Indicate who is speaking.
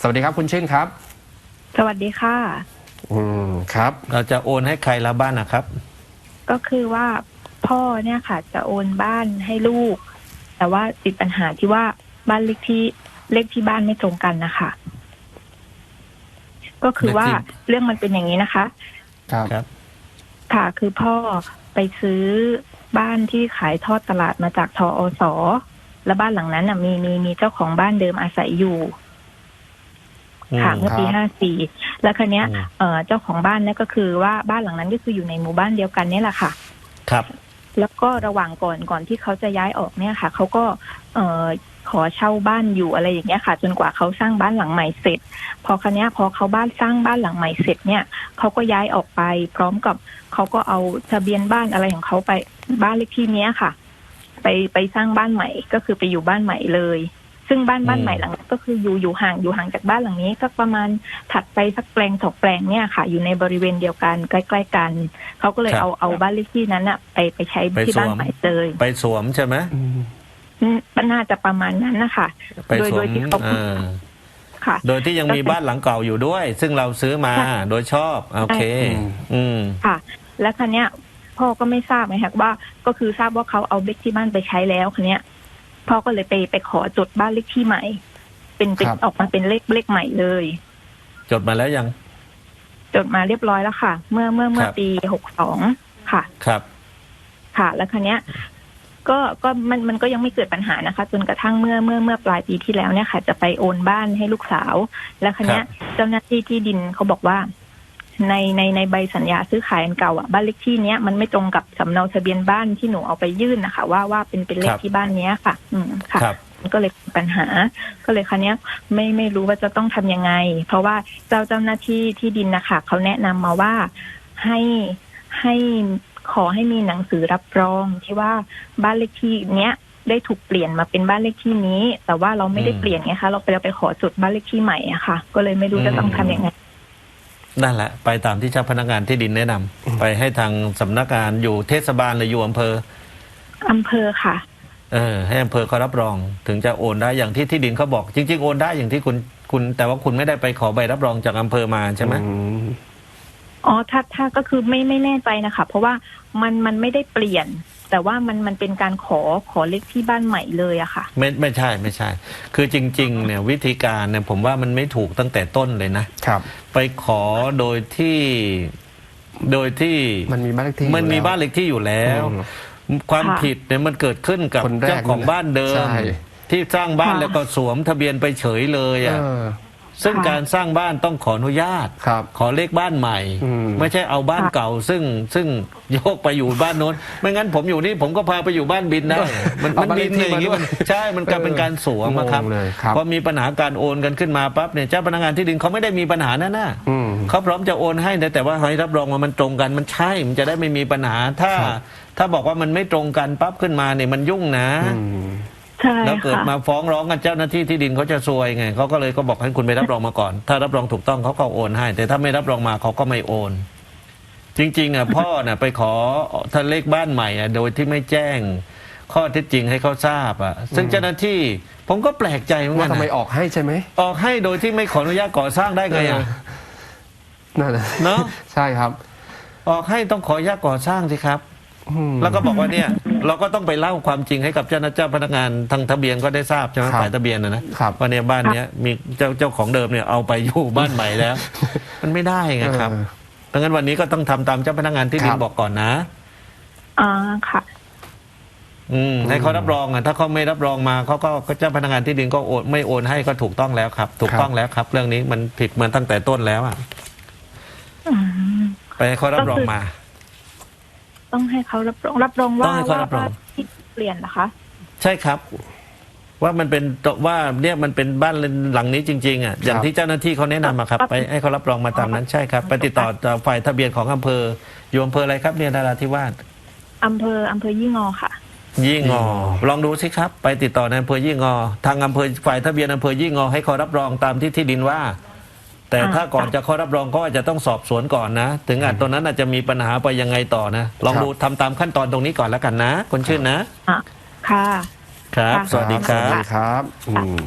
Speaker 1: สวัสดีครับคุณชื่นครับ
Speaker 2: สวัสดีค่ะ
Speaker 1: อืมครับ
Speaker 3: เราจะโอนให้ใครละบ้านนะครับ
Speaker 2: ก็คือว่าพ่อเนี่ยค่ะ จะโอนบ้านให้ลูก แต่ว่าติดปัญหาที่ว่าบ้านเลขที่เลขที่บ้านไม่ตรงกันนะคะ ก็คือว่า
Speaker 3: เลขที่
Speaker 2: เรื่องมันเป็นอย่างนี้นะคะ
Speaker 1: ครับ
Speaker 3: ครับ
Speaker 2: ค่ะ คือพ่อไปซื้อบ้านที่ขายทอดตลาดมาจากทออส และบ้านหลังนั้นน่ะมีมีมีเจ้าของบ้านเดิมอาศัยอยู่ ค่ะเมื่อปี
Speaker 1: ครับ
Speaker 2: ห้าสี่แล้วคันนี้ย
Speaker 3: อืม
Speaker 2: เอ่อเจ้าของบ้านเนี่ยก็คือว่าบ้านหลังนั้นก็คืออยู่ในหมู่บ้านเดียวกันเนี่ยแหละค่ะ
Speaker 3: ครับ
Speaker 2: แล้วก็ระหว่างก่อนก่อนที่เขาจะย้ายออกเนี่ยค่ะเขาก็เอ่อขอเช่าบ้านอยู่อะไรอย่างเงี้ยค่ะ จนกว่าเขาสร้างบ้านหลังใหม่เสร็จ พอคันนี้ยพอเขาบ้านสร้างบ้านหลังใหม่เสร็จเนี่ยเขาก็ย้ายออกไป พร้อมกับเขาก็เอาทะเบียนบ้านอะไรของเขาไปบ้านเลขที่เนี้ยค่ะ ไปไปสร้างบ้านใหม่ก็คือไปอยู่บ้านใหม่เลย ซึ่งบ้านบ้านใหม่หลังนั้น ก็คืออยู่อยู่ห่างอยู่ห่างจากบ้านหลังนี้สักประมาณถัดไปสักแปลงสองแปลงเนี่ยค่ะ อยู่ในบริเวณเดียวกันใกล้ ๆ กันเขาก็เลย
Speaker 3: ครับ
Speaker 2: เอาเอาบ้านเลขที่นั้นอะไปไปใช้
Speaker 3: ไป
Speaker 2: ที่
Speaker 3: ส
Speaker 2: บ้าน
Speaker 3: วม
Speaker 2: ใหม่เลย
Speaker 3: ไปสวมใช่ไหม
Speaker 1: อืม
Speaker 2: อืมน่าจะประมาณนั้นนะคะ
Speaker 3: ไป
Speaker 2: โดย
Speaker 3: สว
Speaker 2: โด
Speaker 3: ม
Speaker 2: ยที่เขา
Speaker 3: เออ
Speaker 2: ค่ะ
Speaker 3: โดยที่ยังมีบ้านหลังเก่าอยู่ด้วย ซึ่งเราซื้อมา
Speaker 2: ค่ะ
Speaker 3: โดยชอบโอเคอืม
Speaker 2: ค่ะ แล้วคันเนี้ยพ่อก็ไม่ทราบไงคะว่าก็คือทราบว่าเขาเอาเลขที่บ้านไปใช้แล้วคันเนี้ยพ่อก็เลยไปไปขอจดบ้านเลขที่ใหม่ เป็นเป็น
Speaker 1: ครับ
Speaker 2: ออกมาเป็นเลขเลขใหม่เลย
Speaker 3: จดมาแล้วยัง
Speaker 2: จดมาเรียบร้อยแล้วค่ะ เมื่อเมื่อเมื่อ
Speaker 3: ครับ
Speaker 2: ปีหกสองค่ะ
Speaker 3: ครับ
Speaker 2: ค่ะ แล้วคันเนี้ย ก็ก็มันมันก็ยังไม่เกิดปัญหานะคะ จนกระทั่งเมื่อเมื่อเมื่อปลายปีที่แล้วเนี่ยค่ะ จะไปโอนบ้านให้ลูกสาว แล้วคันเนี้ย เจ้าหน้าที่ที่ดินเขาบอกว่า ในในในใบสัญญาซื้อขายอันเก่าอะบ้านเลขที่เนี้ยมันไม่ตรงกับสำเนาทะเบียนบ้านที่หนูเอาไปยื่นนะคะ ว่าว่าเป็นเป็นเล
Speaker 3: ค
Speaker 2: ข
Speaker 3: รับ
Speaker 2: ที่บ้านเนี้ยค่ะ อืมค่ะ
Speaker 3: ครับ
Speaker 2: มัน ก็เลยเป็นปัญหา ก็เลยคันนี้ยไม่ไม่รู้ว่าจะต้องทำยังไง เพราะว่าเจ้าเจ้าหน้าที่ที่ดินนะคะเขาแนะนำมาว่าให้ให้ขอให้มีหนังสือรับรองที่ว่าบ้านเลขที่เนี้ยได้ถูกเปลี่ยนมาเป็นบ้านเลขที่นี้ แต่ว่าเราไม่ได้
Speaker 3: อืม
Speaker 2: เปลี่ยนไงคะ เราไปเราไปขอจดบ้านเลขที่ใหม่อะค่ะ ก็เลยไม่รู้จะต้องทำยังไง
Speaker 3: นั่นแหละ ไปตามที่เจ้าพนักงานที่ดินแนะนำไปให้ทางสำนักงานอยู่เทศบาลหรืออยู่อำเภอ
Speaker 2: อำเภอค่ะ
Speaker 3: เออให้อำเภอเขารับรองถึงจะโอนได้อย่างที่ที่ดินเขาบอก จริง ๆ โอนได้อย่างที่คุณคุณ แต่ว่าคุณไม่ได้ไปขอใบรับรองจากอำเภอมาใช่ไหม
Speaker 1: อืม
Speaker 2: อ๋อถ้าถ้าก็คือไม่ไม่แน่ใจนะคะ เพราะว่ามันมันไม่ได้เปลี่ยน แต่ว่ามันมันเป็นการขอขอเลขที่บ้านใหม่เลยอะค่ะ
Speaker 3: ไม่ไม่ใช่ไม่ใช่ คือจริง ๆ เนี่ยวิธีการเนี่ยผมว่ามันไม่ถูกตั้งแต่ต้นเลยนะ
Speaker 1: ครับ
Speaker 3: ไปขอโดยที่โดยที่
Speaker 1: มันมีบ้านเลขที่
Speaker 3: มันมี
Speaker 1: อยู่แล้ว
Speaker 3: บ้านเล็กที่อยู่แล้ว
Speaker 1: อืม
Speaker 3: ความ
Speaker 2: ค่ะ
Speaker 3: ผิดเนี่ยมันเกิดขึ้นกับ
Speaker 1: คนแรก
Speaker 3: เจ้าของบ้านเดิม
Speaker 1: ใช่
Speaker 3: ที่สร้างบ้าน
Speaker 2: ค่ะ
Speaker 3: แล้วก็สวมทะเบียนไปเฉยเลย
Speaker 1: เอ
Speaker 3: อะ
Speaker 1: อ
Speaker 3: ซึ่ง
Speaker 2: ค่ะ
Speaker 3: การสร้างบ้านต้องขออนุญาต
Speaker 1: ครับ
Speaker 3: ขอเลขบ้านใหม่
Speaker 1: อืม
Speaker 3: ไม่ใช่เอาบ้าน
Speaker 2: ค่ะ
Speaker 3: เก่า ซึ่งซึ่งโยกไปอยู่บ้านโน้น ไม่งั้นผมอยู่นี่ผมก็พาไปอยู่บ้านบินได้มัน
Speaker 1: เอา
Speaker 3: มัน
Speaker 1: บ้าน
Speaker 3: บิ
Speaker 1: เล
Speaker 3: น
Speaker 1: ขที่
Speaker 3: อย่างนี้
Speaker 1: มาด้วย
Speaker 3: มันใช่มันกลายเป็นการสวมอะครับ
Speaker 1: งงเลยครับ
Speaker 3: พอมีปัญหาการโอนกันขึ้นมาปั๊บเนี่ยเจ้าพนักงานที่ดินเขาไม่ได้มีปัญหานั่นน่ะ
Speaker 1: อืม
Speaker 3: เขาพร้อมจะโอนให้นะแต่ว่าให้รับรองว่ามันตรงกันมันใช่มันจะได้ไม่มีปัญหาถ้า
Speaker 1: ครับ
Speaker 3: ถ้าบอกว่ามันไม่ตรงกันปั๊บขึ้นมาเนี่ยมันยุ่งนะ
Speaker 1: อืม
Speaker 2: ใช่
Speaker 3: แล้วเกิด
Speaker 2: ค่ะ
Speaker 3: มาฟ้องร้องกันเจ้าหน้าที่ที่ดินเขาจะซวยไงเขาก็เลยก็บอกให้คุณไปรับรองมาก่อน ถ้ารับรองถูกต้องเขาก็โอนให้ แต่ถ้าไม่รับรองมาเขาก็ไม่โอน จริงๆอะพ่อน่ะไปขอถ้าเลขบ้านใหม่อะโดยที่ไม่แจ้งข้อเท็จจริงให้เขาทราบอะซึ่งเจ้าหน้าที่ผมก็แปลกใจเหมือน
Speaker 1: ว่า
Speaker 3: กัน
Speaker 1: ทำไม
Speaker 3: นะ
Speaker 1: ออกให้ใช่ไหม
Speaker 3: ออกให้โดยที่ไม่ขออนุญาตก่อสร้างได้ไงอะ
Speaker 1: นั่นแหละ
Speaker 3: เนอะ
Speaker 1: ใช่ครับ
Speaker 3: ออกให้ต้องขออนุญาตก่อสร้างสิครับ
Speaker 1: อืม
Speaker 3: แล้วก็บอกว่าเนี่ยเราก็ต้องไปเล่าความจริงให้กับเจ้าหน้าเจ้าพนักงานทางทะเบียนก็ได้ทราบใช่ไหม
Speaker 1: ครับ
Speaker 3: ฝ่ายทะเบียนนะนะครับว่าเนี่ยบ้านเนี้ยมีเจ้าเจ้าของเดิมเนี่ยเอาไปอยู่บ้านใหม่แล้ว มันไม่ได้ไงครับ
Speaker 1: เออ
Speaker 3: ดังนั้นวันนี้ก็ต้องทำตามเจ้าพนักงานที่ดิ
Speaker 1: คนรับ
Speaker 3: บอกก่อนนะ
Speaker 2: อ่าค่ะ
Speaker 3: อืมให้เขารับรองอะถ้าเขาไม่รับรองมาเขาก็ก็เจ้าพนักงานที่ดินก็โอนไม่โอนให้ก็ถูกต้องแล้วครับ ถูกต้องแล้วครับ เรื่องนี้มันผิดเหมือนตั้งแต่ต้นแล้วอะ
Speaker 2: อืม
Speaker 3: ไปให้เขารับรองมา
Speaker 2: ต้องให้เขารับรองรับรองว่า
Speaker 3: ต้องให้เขา
Speaker 2: ว่า
Speaker 3: รับรอง
Speaker 2: ว่าที่เปลี่ยนเหรอคะ
Speaker 3: ใช่ครับ ว่ามันเป็นว่าเนี่ยมันเป็นบ้านหลังนี้จริงๆอะอย่างที่เจ้าหน้าที่เขาแนะนำอะครับไปให้เขารับรองมาตามนั้นใช่ครับ ไปติดต่อฝ่ายทะเบียนของอำเภออยู่อำเภออะไรครับเนี่ยนราธิวาส
Speaker 2: อำเภออำเภอยี่งอค่ะ
Speaker 3: ยี่งอ
Speaker 1: ยี่งอ
Speaker 3: ลองดูสิครับ ไปติดต่อในอำเภอยี่งอ ทางอำเภอฝ่ายทะเบียนอำเภอยี่งอ ให้เขารับรองตามที่ที่ดินว่า แต่
Speaker 2: อ่า
Speaker 3: ถ้าก่อนจะเขารับรองก็อาจจะต้องสอบสวนก่อนนะ ถึงอาจตรงนั้นอาจจะมีปัญหาไปยังไงต่อนะ ลองดูทำตามขั้นตอนตรงนี้ก่อนแล้วกันนะคนชื่นนะ
Speaker 2: อะค่ะ
Speaker 3: ครับ
Speaker 2: ค่ะ
Speaker 3: สวัสดีครั
Speaker 1: สวัส
Speaker 3: บ
Speaker 1: ดีครับอืม